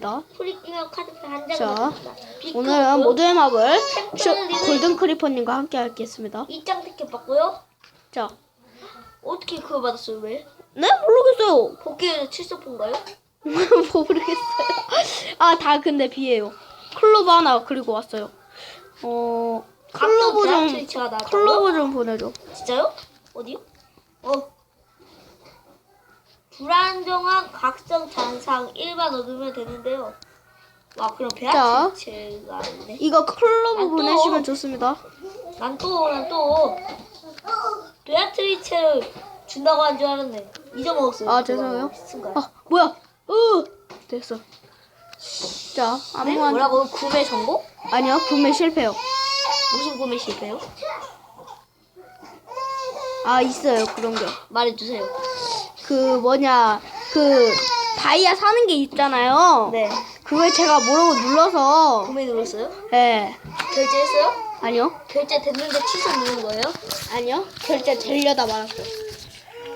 프리미어 카드팩 한 자, 오늘은 모두의 맵을 쇼- 골든 크리퍼님과 함께 하겠습니다. 이장 티켓 받고요. 자, 어떻게 그걸 받았어요? 왜? 네 모르겠어요. 복귀에서 칠성포인가요? 모르겠어요. 아, 다 근데 비예요. 클로버 하나 그리고 왔어요. 어, 클로버 좀? 클로버 좀 보내줘. 진짜요? 어디요? 어. 불안정한 각성 잔상 1만 얻으면 되는데요. 와 그럼 자. 배아트체가 있네. 이거 아, 또. 보내시면 좋습니다. 난 또 난 또 베아트리체를 준다고 한 줄 알았네. 잊어먹었어요. 아. 죄송해요. 순간. 아, 뭐야? 어, 됐어. 자, 네? 아무한 뭐라고 구매 정보? 아니요, 구매 실패요. 무슨 구매 실패요? 아, 있어요. 그런 게. 말해주세요. 그 뭐냐 그 다이아 사는 게 있잖아요. 네. 그걸 제가 모르고 눌러서 구매 눌렀어요? 예 결제했어요? 아니요 결제 됐는데 취소 누른 거예요? 아니요 결제 되려다 말았어요.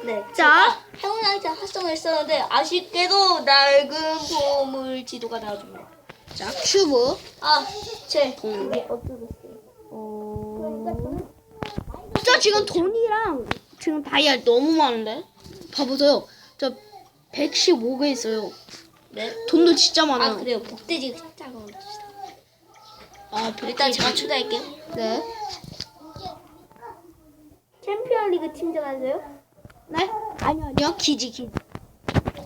네. 자. 행운양자 활성을 했었는데 아쉽게도 낡은 보물 지도가 나와줍니다. 자 큐브 아, 제 음. 그게 어쩌겠어요. 어... 저 지금 돈이랑 지금 다이아 너무 많은데 봐보세요. 저 115개 있어요. 네. 돈도 진짜 아 많아요. 그래요. 복돼지 작업을 합시다. 아 일단 제가 초대할게요. 네. 챔피언 리그 팀전 하세요? 네? 아니요 아니요 기지 기지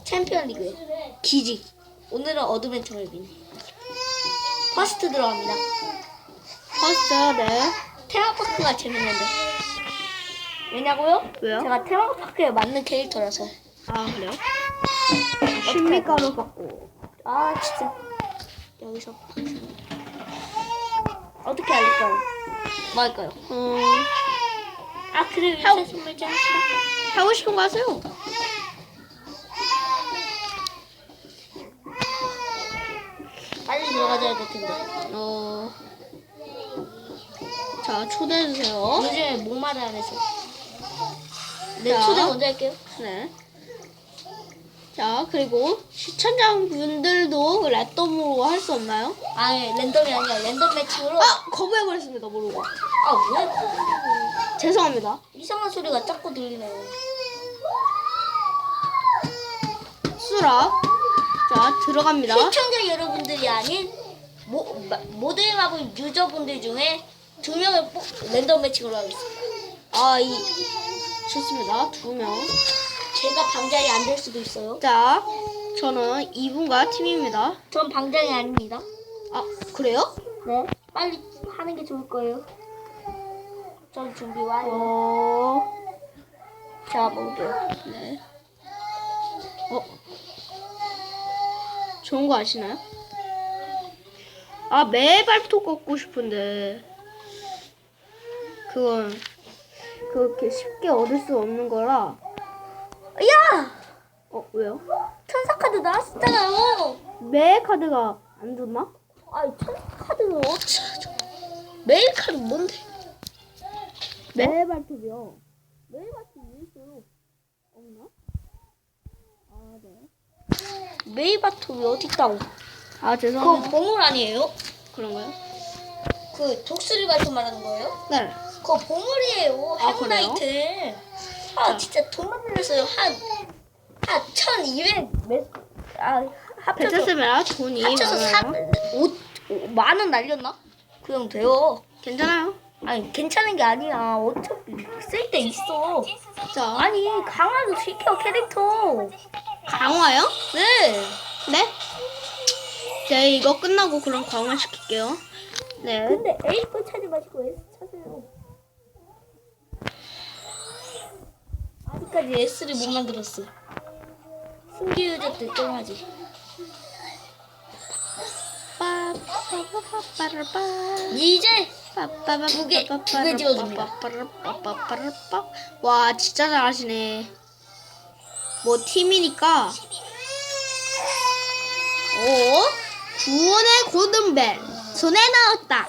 챔피언 리그요. 기지. 오늘은 어드벤처 맵이네. 퍼스트 들어갑니다. 퍼스트 네. 테마파크가 재밌는데. 왜냐고요? 왜요? 제가 테마파크에 맞는 캐릭터라서. 아 그래요? 신미가루 받고 아 진짜 여기서 어떻게 알릴까요? 뭐 할까요? 어, 아 그래 하고- 위세 선물 좀. 하고 싶은 거 하세요. 빨리 들어가줘야 될 텐데. 어, 자 초대해 주세요. 요즘에 목마르 안 해서. 네 자. 초대 먼저 할게요. 네. 자 그리고 시청자분들도 랜덤으로 할 수 없나요? 아 예, 랜덤이 아니라 랜덤 매칭으로. 아 거부해 버렸습니다 모르고. 아 왜? 죄송합니다. 이상한 소리가 자꾸 들리네요. 수락. 자 들어갑니다. 시청자 여러분들이 아닌 모, 마- 모델 마블 유저분들 중에 두 명을 뽑, 랜덤 매칭으로 하겠습니다. 아 이 좋습니다 두 명. 제가 방장이 안 될 수도 있어요. 자 저는 이분과 팀입니다. 전 방장이 아닙니다. 아 그래요? 네. 빨리 하는 게 좋을 거예요. 전 준비 완료. 어. 자, 먹을게요. 네. 어? 좋은 거 아시나요? 아, 매발톱 걷고 싶은데. 그건, 그렇게 쉽게 얻을 수 없는 거라. 야! 어, 왜요? 천사 카드 나왔었잖아요. 매 카드가 안 좋나? 아이, 천사 카드는 어찌 메일 카드 뭔데? 매발톱이요. 매발톱 있어요. 없나? 아, 네. 메이바톱이 어디 있다고? 아, 그거 죄송합니다. 보물 아니에요? 그런가요? 그 독수리 발톱 말하는 거예요? 네. 그거 보물이에요. 아, 헤브나이트. 아, 자. 진짜 돈만 들렸어요. 한, 한 1200, 몇, 아, 합쳐서, 괜찮습니다. 돈이 합쳐서 많아요. 4, 5, 만원 날렸나? 그 정도 돼요. 괜찮아요. 아니, 괜찮은 게 아니야. 어차피 쓸 때 있어. 자, 아니, 강화도 시켜, 캐릭터. 강화요? 네. 네? 네, 이거 끝나고 그럼 강화 시킬게요. 네. 근데 A 거 찾지 마시고 S 찾으세요. 아직까지 S를 못 만들었어. 유저들 짱하지. 이제 두 개, 두개 지워줍니다. 와, 진짜 잘하시네. 뭐 팀이니까. 오, 구원의 고든벨 손에 넣었다.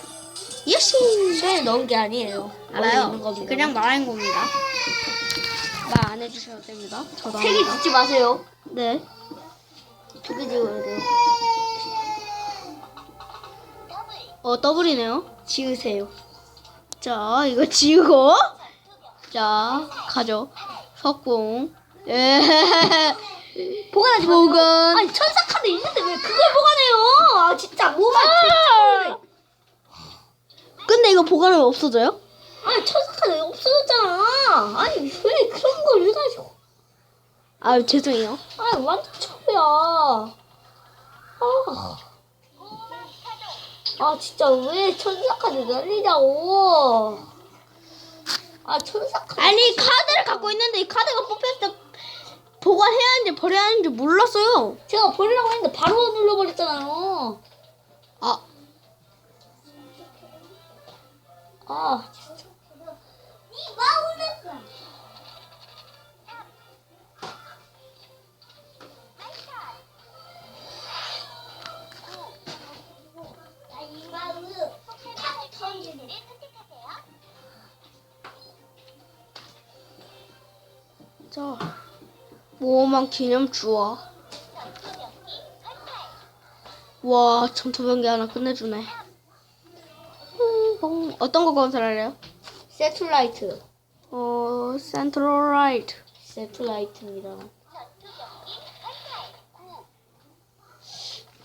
역시. 손에 넣은 게 아니에요. 알아요. 그냥 말한 겁니다. 말 안 해주셔도 됩니다. 저도 세개 합니다. 짓지 마세요. 네. 두개 지워야 돼요. 어 더블이네요. 지으세요. 자 이거 지우고 자 가죠. 석궁. 예. 보관하지 보관. 아니 천사 카드 있는데 왜 그걸 보관해요? 아 진짜 뭐만 아! 근데 이거 보관하면 없어져요? 아니 천사 카드 없어졌잖아. 아니 왜 그런 걸 해가지고? 아 죄송해요. 아 완전 초야. 아. 아 진짜 왜 천사 카드 날리냐고. 아 천사 카드. 아니 카드를 갖고 있는데 이 카드가 뽑혔을 때 보관해야 하는지 버려야 하는지 몰랐어요. 제가 버리라고 했는데 바로 눌러버렸잖아요. 아 아. 자, 모험한 기념 주어. 와, 전투병기 하나 끝내주네. 음, 어떤 거 건설할래요? 세틀라이트. 어, 센트럴라이트. 세틀라이트입니다.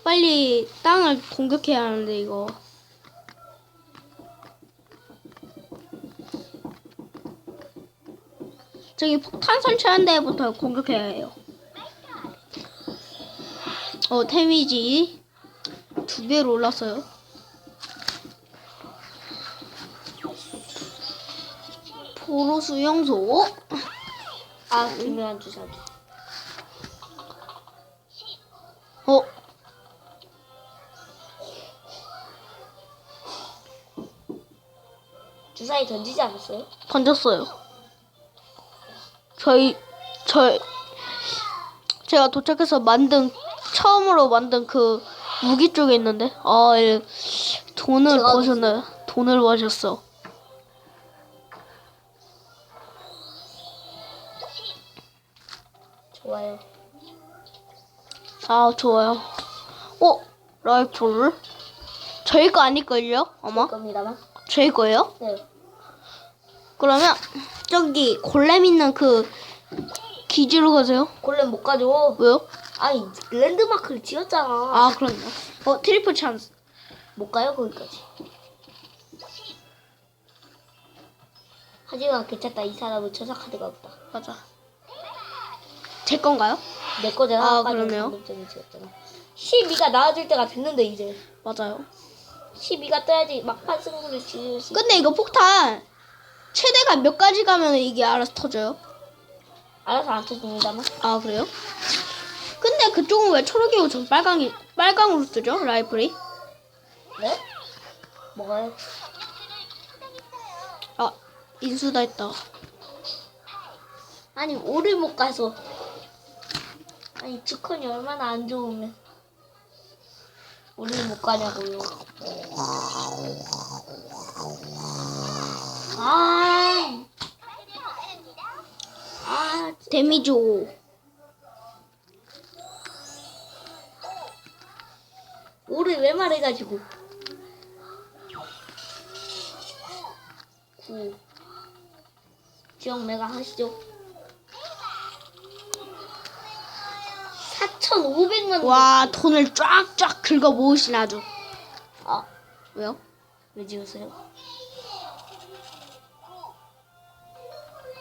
빨리 땅을 공격해야 하는데 이거. 저기 폭탄 설치한 데부터 공격해야 해요. 어, 데미지 두 배로 올랐어요. 포로 수용소. 아 중요한 주사기. 어, 주사위 던지지 않았어요? 던졌어요. 저희 저 제가 도착해서 만든 처음으로 만든 그 무기 쪽에 있는데 아 예. 돈을 버셨네 돈을 버셨어. 좋아요. 아 좋아요. 어 라이플 저희 거 아닐걸요 아마 겁니다만. 저희 거예요? 네. 그러면 저기 골렘 있는 그 기지로 가세요. 골렘 못 가죠. 왜요? 아니 랜드마크를 지었잖아. 아 그럼요. 어 트리플 찬스. 못 가요 거기까지. 하지만 괜찮다. 이 사람은 천사 카드가 없다. 맞아. 제 건가요? 내 거잖아. 아, 아까 그러네요. 방금 전에 지었잖아. 12가 나아질 때가 됐는데 이제 맞아요. 12가 떠야지 막판 승부를 지을 수. 근데 이거 폭탄 최대가 몇 가지 가면 이게 알아서 터져요? 알아서 안 터집니다만. 아 그래요? 근데 그쪽은 왜 초록이고 전 빨강이 빨강으로 뜨죠 라이플이? 네? 뭐가요? 아 인수다 했다. 아니 오를 못 가서. 아니 주컨이 얼마나 안 좋으면 오를 못 가냐고요. 아. 아, 데미지 5. 오를 왜 말해가지고. 9. 지역 매가 하시죠. 4,500만 와 돈을 쫙쫙 긁어 모으신 아주. 아, 왜요? 왜 지우세요?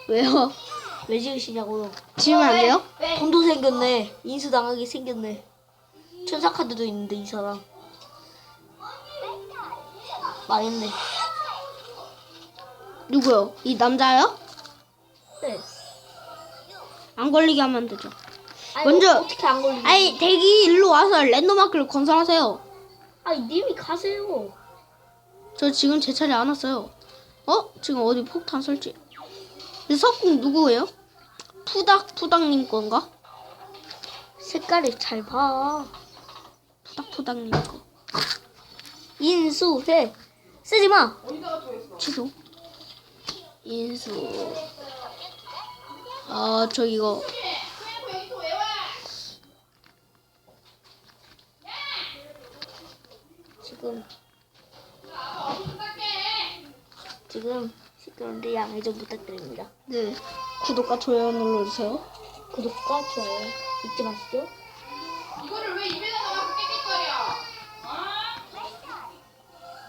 왜요? 왜 지으시냐고요? 지우면 안 돼요? 돈도 생겼네. 인수 당하게 생겼네. 천사 카드도 있는데 이 사람. 망했네. 누구요? 이 남자요? 네. 안 걸리게 하면 되죠. 아니, 먼저- 어떻게 안 걸리지? 아니 대기 일로 와서 랜덤마크를 건설하세요. 아니 님이 가세요. 저 지금 제 차례 안 왔어요. 어? 지금 어디 폭탄 설치? 이 석궁 누구예요? 푸닥 푸닥님 건가? 색깔이 잘 봐. 푸닥 푸닥님 거. 인수해. 쓰지 마. 취소. 인수. 아, 저 이거. 지금 지금 시끄러운데 양해 좀 부탁드립니다. 네. 구독과 좋아요 눌러주세요. 구독과 좋아요 잊지 마시죠. 이거를 왜 입에다 넣어서 깨끗거려?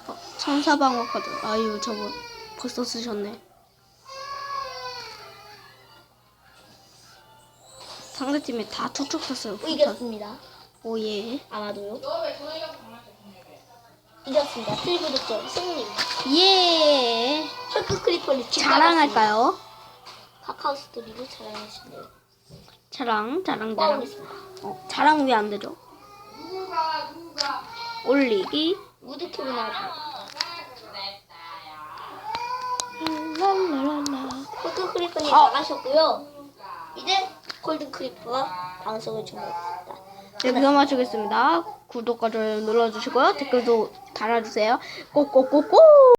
어, 천사방어 카드. 아유 저거 벌써 쓰셨네. 상대팀이 다 툭툭 탔어요. 이겼습니다. 오예. 아마도요. 이겼습니다. 트리브득점 승리. 예. 헐크 크리퍼를 자랑할까요? 카카오 스토리로 자랑하시네요. 자랑, 자랑, 자랑. 어, 자랑 왜 안 되죠? 올리기. 우드캡이 나왔습니다. 헐크 크리퍼님 아. 나가셨고요. 이제 골든 크리퍼가 방송을 종료했습니다. 네, 여기서 마치겠습니다. 구독과 좋아요 눌러주시고요. 댓글도 달아주세요. 꼭꼭꼭꼭!